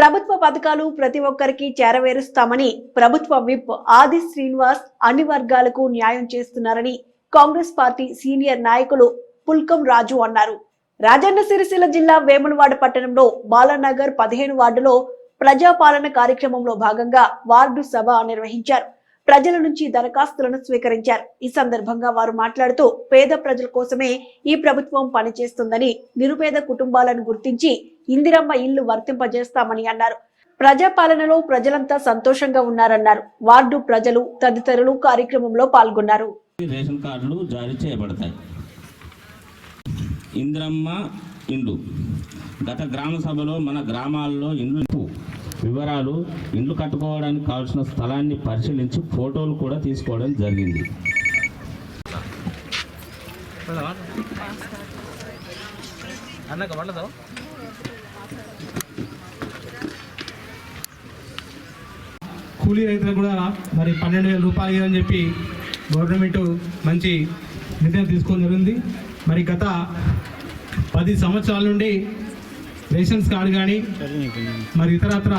ప్రభుత్వ పథకాలు ప్రతి ఒక్కరికి చేరవేరుస్తామని ప్రభుత్వ విప్ ఆది శ్రీనివాస్ అన్ని వర్గాలకు న్యాయం చేస్తున్నారని కాంగ్రెస్ పార్టీ సీనియర్ నాయకులు పుల్కం రాజు అన్నారు. రాజన్న సిరిసిల్ల జిల్లా వేములవాడ పట్టణంలో బాలానగర్ పదిహేను వార్డులో ప్రజాపాలన కార్యక్రమంలో భాగంగా వార్డు సభ నిర్వహించారు. ప్రజల నుంచి దరఖాస్తులను స్వీకరించారు. ఈ సందర్భంగా వారు మాట్లాడుతూ పేద ప్రజల కోసమే ఈ ప్రభుత్వం పనిచేస్తుందని నిరుపేద కుటుంబాలను గుర్తించి ఇందిరమ్మ ఇల్లు వర్తింపజేస్తామని అన్నారు. ప్రజాపాలనలో ప్రజలంతా సంతోషంగా ఉన్నారన్నారు. వార్డు ప్రజలు తదితరులు కార్యక్రమంలో పాల్గొన్నారు. రేషన్ కార్డులు జారీ చేయబడతాయి. ఇందిరమ్మ ఇండ్లు గత గ్రామ సభలో మన గ్రామాల్లో ఇండ్లు వివరాలు ఇండ్లు కట్టుకోవడానికి కావాల్సిన స్థలాన్ని పరిశీలించి ఫోటోలు కూడా తీసుకోవడం జరిగింది. అన్నక కూలీ రైతులకు కూడా మరి పన్నెండు వేల రూపాయలు ఇవ్వాలని చెప్పి గవర్నమెంట్ మంచి నిర్ణయం తీసుకోవడం జరిగింది. మరి గత పది సంవత్సరాల నుండి రేషన్స్ కార్డు కానీ మరి ఇతరత్ర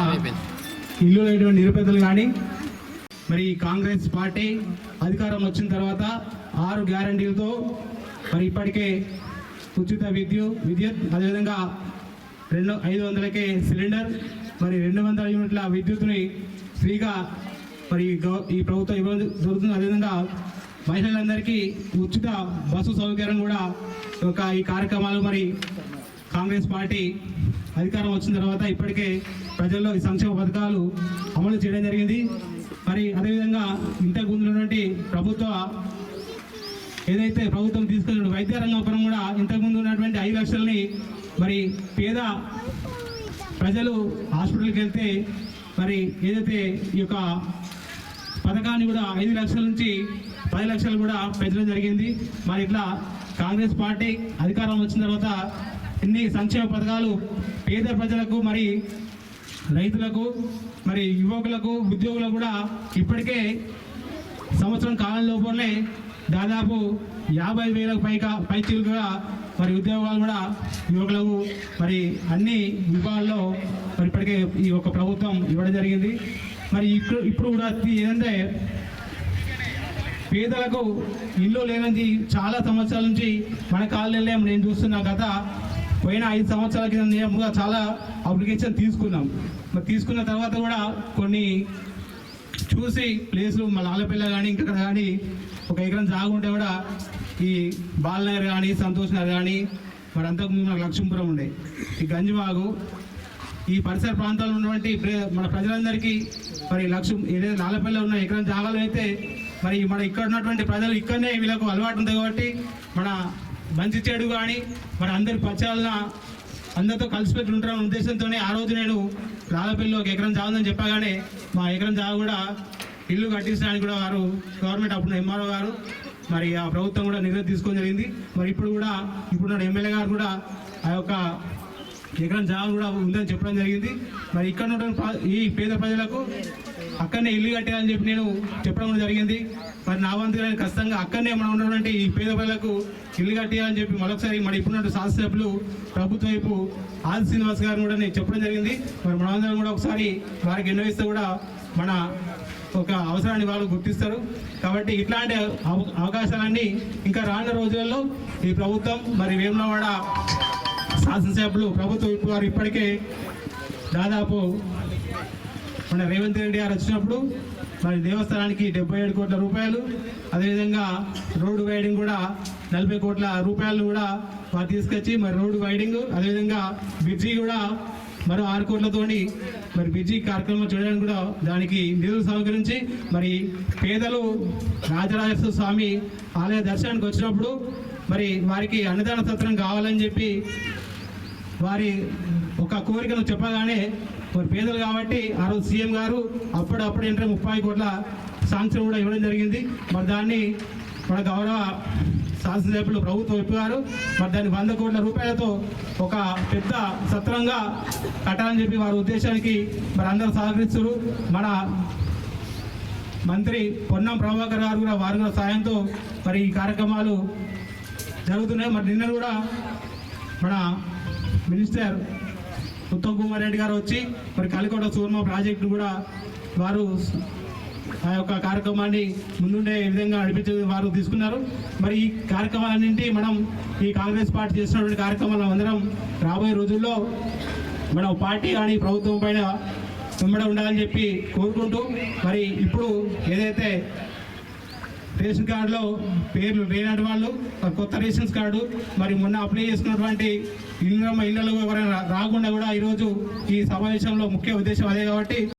ఇల్లు లేటువంటి నిరుపేదలు కానీ మరి కాంగ్రెస్ పార్టీ అధికారం వచ్చిన తర్వాత ఆరు గ్యారంటీలతో మరి ఇప్పటికే ఉచిత విద్యుత్ విద్యుత్ అదేవిధంగా రెండు ఐదు వందలకే సిలిండర్ మరి రెండు వందల యూనిట్ల విద్యుత్ని ఫ్రీగా మరి ఈ ప్రభుత్వం ఇవ్వడం జరుగుతుంది అదేవిధంగా మహిళలందరికీ ఉచిత బస్సు సౌకర్యం కూడా ఒక ఈ కార్యక్రమాలు మరి కాంగ్రెస్ పార్టీ అధికారం వచ్చిన తర్వాత ఇప్పటికే ప్రజల్లో ఈ సంక్షేమ పథకాలు అమలు చేయడం జరిగింది. మరి అదేవిధంగా ఇంతకు ముందు ఉన్నటువంటి ప్రభుత్వ ఏదైతే ప్రభుత్వం తీసుకున్న వైద్య రంగం పరం కూడా ఇంతకుముందు ఉన్నటువంటి ఐదు లక్షలని మరి పేద ప్రజలు హాస్పిటల్కి వెళ్తే మరి ఏదైతే ఈ యొక్క పథకాన్ని కూడా ఐదు లక్షల నుంచి పది లక్షలు కూడా పెంచడం జరిగింది. మరి ఇట్లా కాంగ్రెస్ పార్టీ అధికారం వచ్చిన తర్వాత ఎన్ని సంక్షేమ పథకాలు పేద ప్రజలకు మరి రైతులకు మరి యువకులకు ఉద్యోగులకు కూడా ఇప్పటికే సంవత్సరం కాలం లోపలనే దాదాపు యాభై వేలకు పైగా పైచీలుగా మరి ఉద్యోగాలు కూడా యువకులకు మరి అన్ని విభాగాల్లో మరి ఇప్పటికే ఈ యొక్క ప్రభుత్వం ఇవ్వడం జరిగింది. మరి ఇప్పుడు ఇప్పుడు కూడా ఇది ఏంటంటే పేదలకు ఇల్లు లేనంది చాలా సంవత్సరాల నుంచి మన కాలనీలో నేను చూస్తున్నా గత పోయిన ఐదు సంవత్సరాల కింద నేను చాలా అప్లికేషన్ తీసుకున్నాం. మరి తీసుకున్న తర్వాత కూడా కొన్ని చూసి ప్లేసులు మన ఆలపిల్ల కానీ ఇక్కడ కానీ ఒక ఎకరం జాగుంటే కూడా ఈ బాలనగర్ కానీ సంతోష్ నగర్ కానీ మరి అంతకుముందు మనకు లక్ష్మీపురం ఉండే. ఈ గంజివాగు ఈ పరిసర ప్రాంతాల్లో ఉన్నటువంటి ప్ర- మన ప్రజలందరికీ మరి లక్ష్యం ఏదైతే నాలపల్లి ఉన్న ఎకరం జాగాలు అయితే మరి మన ఇక్కడ ఉన్నటువంటి ప్రజలు ఇక్కడనే వీళ్ళకు అలవాటు ఉంది కాబట్టి మన మంచి చెడు కానీ మరి అందరి పచ్చాలన అందరితో కలిసిపెట్టి ఉంటారన్న ఉద్దేశంతోనే ఆ రోజు నేను లాలపల్లిలో ఒక ఎకరం జాగుందని చెప్పగానే మా ఎకరం చావు కూడా ఇల్లు కట్టించడానికి కూడా వారు గవర్నమెంట్ అప్పుడు ఎంఆర్ఓ గారు మరి ఆ ప్రభుత్వం కూడా నిర్ణయం తీసుకోవడం జరిగింది. మరి ఇప్పుడు కూడా ఇప్పుడు ఎమ్మెల్యే గారు కూడా ఆ యొక్క ఎకరం జాగా కూడా ఉందని చెప్పడం జరిగింది. మరి ఇక్కడ ఉండడం ఈ పేద ప్రజలకు అక్కడనే ఇల్లు కట్టాలని చెప్పి నేను చెప్పడం జరిగింది. మరి నా వంతుగా నేను ఖచ్చితంగా అక్కడనే మనం ఉన్నటువంటి ఈ పేద ప్రజలకు ఇల్లు కట్టాలని చెప్పి మరొకసారి మరి ఇప్పుడున్న శాసనసభ్యులు ప్రభుత్వ వైపు ఆది శ్రీనివాస్ గారిని కూడా నేను చెప్పడం జరిగింది. మరి మనందరం కూడా ఒకసారి వారికి విన్నవిస్తే కూడా మన ఒక అవసరాన్ని వాళ్ళు గుర్తిస్తారు. కాబట్టి ఇట్లాంటి అవకాశాలన్నీ ఇంకా రానున్న రోజుల్లో ఈ ప్రభుత్వం మరి వేములవాడ శాసనసభ్యులు ప్రభుత్వ వారు ఇప్పటికే దాదాపు మన రేవంత్ రెడ్డి గారు వచ్చినప్పుడు మరి దేవస్థానానికి డెబ్బై ఏడు కోట్ల రూపాయలు అదేవిధంగా రోడ్డు వైడింగ్ కూడా నలభై కోట్ల రూపాయలు కూడా వారు తీసుకొచ్చి మరి రోడ్డు వైడింగ్ అదేవిధంగా బ్రిడ్జి కూడా మరో ఆరు కోట్లతోని మరి బ్రిడ్జి కార్యక్రమం చేయడానికి కూడా దానికి నిధులు సమకరించి మరి పేదలు రాజరాజేశ్వర స్వామి ఆలయ దర్శనానికి వచ్చినప్పుడు మరి వారికి అన్నదాన సత్రం కావాలని చెప్పి వారి ఒక కోరికను చెప్పగానే మరి పేదలు కాబట్టి ఆ రోజు సీఎం గారు అప్పుడప్పుడు ఏంటంటే ముప్పై కోట్ల శాంక్షన్ కూడా ఇవ్వడం జరిగింది. మరి దాన్ని మన గౌరవ శాసనసభ్యులు ప్రభుత్వం చెప్పారు మరి దాన్ని వంద కోట్ల రూపాయలతో ఒక పెద్ద సత్రంగా కట్టాలని చెప్పి వారి ఉద్దేశానికి మరి అందరూ సహకరిస్తారు మన మంత్రి పొన్నం ప్రభాకర్ గారు కూడా వారి కూడా సాయంతో మరి ఈ కార్యక్రమాలు జరుగుతున్నాయి. మరి నిన్న కూడా మన మినిస్టర్ ఉత్తమ్ కుమార్ రెడ్డి గారు వచ్చి మరి కలికోట సూర్మ ప్రాజెక్టు కూడా వారు ఆ యొక్క కార్యక్రమాన్ని ముందుండే విధంగా నడిపించే వారు తీసుకున్నారు. మరి ఈ కార్యక్రమాలన్నింటి మనం ఈ కాంగ్రెస్ పార్టీ చేసినటువంటి కార్యక్రమాలు అందరం రాబోయే రోజుల్లో మనం పార్టీ కానీ ప్రభుత్వం పైన వెంబడ ఉండాలని చెప్పి కోరుకుంటూ మరి ఇప్పుడు ఏదైతే రేషన్ కార్డులో పేర్లు లేనటువంటి వాళ్ళు కొత్త రేషన్ కార్డు మరి మొన్న అప్లై చేసుకున్నటువంటి ఇళ్ళ ఇళ్ళలో ఎవరైనా రాకుండా కూడా ఈరోజు ఈ సమావేశంలో ముఖ్య ఉద్దేశం అదే కాబట్టి